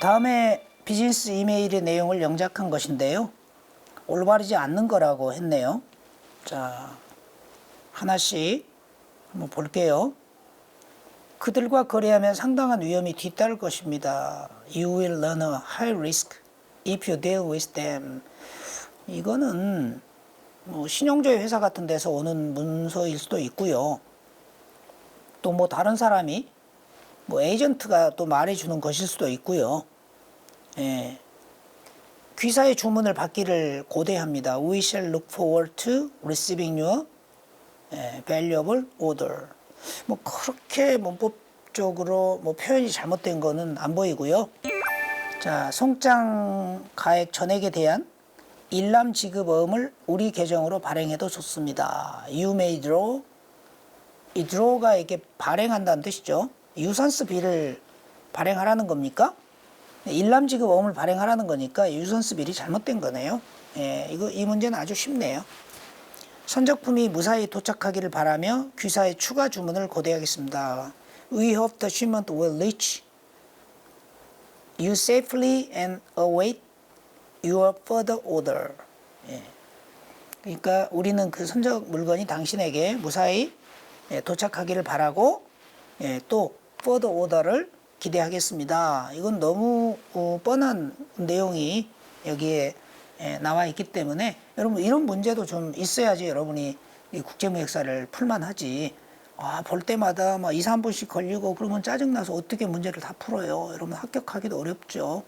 다음에 비즈니스 이메일의 내용을 영작한 것인데요. 올바르지 않는 거라고 했네요. 자, 하나씩 한번 볼게요. 그들과 거래하면 상당한 위험이 뒤따를 것입니다. You will run a high risk if you deal with them. 이거는 뭐 신용조회 회사 같은 데서 오는 문서일 수도 있고요. 또 뭐 다른 사람이 뭐 에이전트가 또 말해주는 것일 수도 있고요. 예. 귀사의 주문을 받기를 고대합니다. We shall look forward to receiving your 예, valuable order. 뭐 그렇게 문법적으로 뭐 표현이 잘못된 거는 안 보이고요. 자, 송장 가액 전액에 대한 일람 지급어음을 우리 계정으로 발행해도 좋습니다. You may draw. 이 draw가 이렇게 발행한다는 뜻이죠. 유선스비를 발행하라는 겁니까? 일람 지급 어음을 발행하라는 거니까 유선스비이 잘못된 거네요. 예, 이거 이 문제는 아주 쉽네요. 선적품이 무사히 도착하기를 바라며 귀사의 추가 주문을 고대하겠습니다. We hope the shipment will reach you safely and await your further order. 예. 그러니까 우리는 그 선적 물건이 당신에게 무사히 예, 도착하기를 바라고 예, 또 further order를 기대하겠습니다. 이건 너무 어, 뻔한 내용이 여기에 예, 나와 있기 때문에 여러분 이런 문제도 좀 있어야지 여러분이 이 국제무역사를 풀만하지. 아, 볼 때마다 막 2, 3분씩 걸리고 그러면 짜증나서 어떻게 문제를 다 풀어요. 여러분 합격하기도 어렵죠.